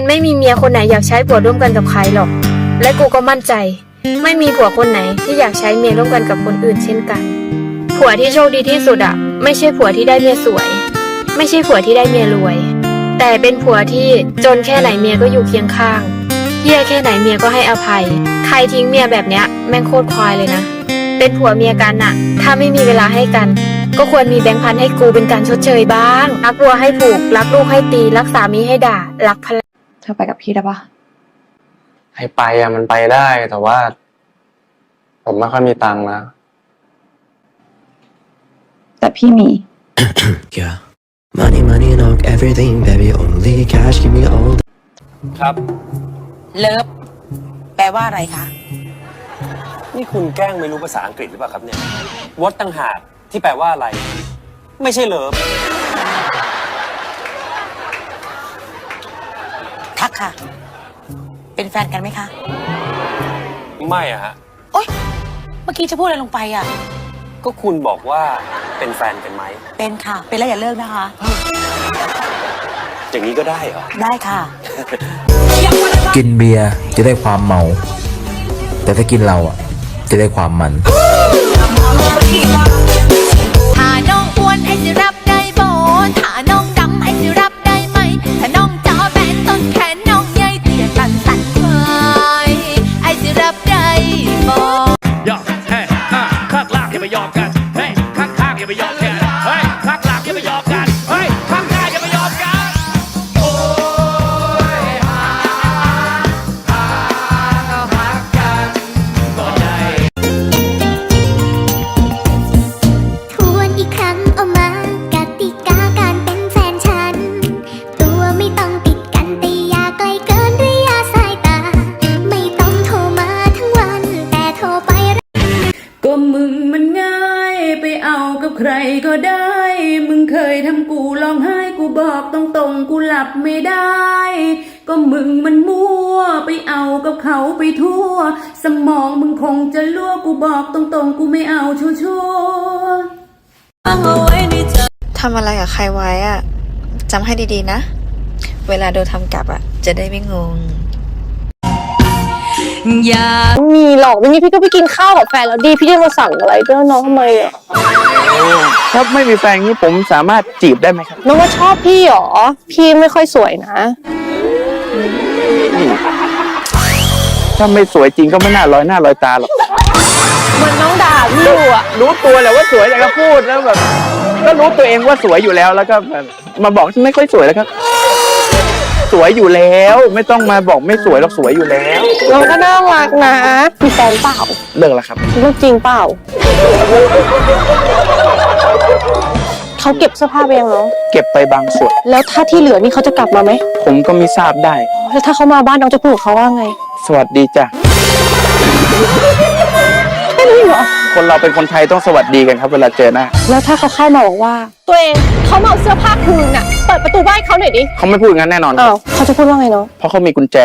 มันไม่มีเมียคนไหนอยากใช้ผัวร่วมกันกับใครหรอก และกูก็มั่นใจ ไม่มีผัวคนไหนที่อยากใช้เมียร่วมกันกับคนอื่นเช่นกัน ผัวที่โชคดีที่สุดอะไม่ใช่ผัวที่ได้เมียสวย ไม่ใช่ผัวที่ได้เมียรวย แต่เป็นผัวที่จนแค่ไหนเมียก็อยู่เคียงข้างเฮี้ยแค่ไหนเมียก็ให้อภัย ใครทิ้งเมียแบบเนี้ยแม่งโคตรควายเลยนะ เป็นผัวเมียกันน่ะถ้าไม่มีเวลาให้กัน ก็ควรมีแบงค์พันให้กูเป็นการชดเชยบ้าง รักวัวให้ผูก รักลูกให้ตี รักสามีให้ด่า รักภรร ธอไปกับพี่ได้ปะให้ไปอะมันไปได้ แต่ว่า ผมไม่ค่อยมีตังค์นะแต่พี่มี Yeah. Money, money, knock everything, baby. Only cash, give me all. ครับ เลิฟแปลว่าอะไรคะ นี่คุณแกล้งไม่รู้ภาษาอังกฤษหรือเปล่าครับเนี่ยวอตตั้งหากที่แปลว่าอะไร ไม่ใช่เลิฟ ทัก ค่ะ เป็นแฟนกันไหมคะ ไม่อะฮะ โอ๊ย เมื่อกี้จะพูดอะไรลงไปอะ ก็คุณบอกว่าเป็นแฟนกันไหม เป็นค่ะ เป็นแล้วอย่าเลิกนะคะ อย่างนี้ก็ได้เหรอ ได้ค่ะกินเบียร์จะได้ความเมา แต่ถ้ากินเราอะ จะได้ความมัน เฮ้ยข้างล่างอย่าไปยอมกัน เฮ้ยข้างข้าอย่าไปยอมกัน โอ้ยหาหาหักกันก็ได้ ทวนอีกครั้งเอามากติกาการเป็นแฟนฉัน ตัวไม่ต้องติดกันแต่อย่าไกลเกินระยะสายตา ไม่ต้องโทรมาทั้งวัน แต่โทรไป ก็มึงมันง่าย ไปเอากับใครก็ได้ มึงเคยทำกูร้องไห้กูบอกตรงๆกูหลับไม่ได้ ก็มึงมันมั่ว ไปเอากับเขาไปทั่ว สมองมึงคงจะลั่วกูบอกตรงๆ กูไม่เอาชัวร์ๆทำอะไรกับใครไว้อะจำให้ดีๆนะ เวลาโดนทำกลับอะจะได้ไม่งง อย่ามีหรอกวันนี้พี่ก็ไปกินข้าวกับแฟนแล้วดีพี่จะมาสั่งอะไรด้วยน้องทำไมอะถ้าไม่มีแฟนนี้ผมสามารถจีบได้ไหมครับน้องว่าชอบพี่หรอพี่ไม่ค่อยสวยนะ ถ้าไม่สวยจริงก็ไม่น่าร้อยหน้าร้อยตาหรอกเหมือนน้องด่าพี่อยู่อะรู้ตัวแหละว่าสวยแต่ก็พูดแล้วแบบก็รู้ตัวเองว่าสวยอยู่แล้วแล้วก็แบบมาบอกไม่ค่อยสวยแล้วก็ สวยอยู่แล้ว ไม่ต้องมาบอกไม่สวยหรอกสวยอยู่แล้วน้องก็น่ารักนะมีแฟนเปล่าเลิกแล้วครับ เรื่องจริงเปล่า เขาเก็บเสื้อผ้าไปยังเนาะเก็บไปบางส่วน แล้วถ้าที่เหลือนี่เขาจะกลับมาไหม ผมก็ไม่ทราบได้ แล้วถ้าเขามาบ้านน้องจะพูดกับเขาว่าไงสวัสดีจ้ะแค่นี้เหรอ คนเราเป็นคนไทยต้องสวัสดีกันครับ เวลาเจอหน้า แล้วถ้าเขาเข้ามาบอกว่า ตัวเองเขามาเอาเสื้อผ้าคืนน่ะเปิ ดประตูบ้านเขาหน่อยดิ เขาไม่พูดงั้นแน่นอนคอ้ารับวเขาจะพูดว่าไงเนาะ เพราะเขามีกุญแจ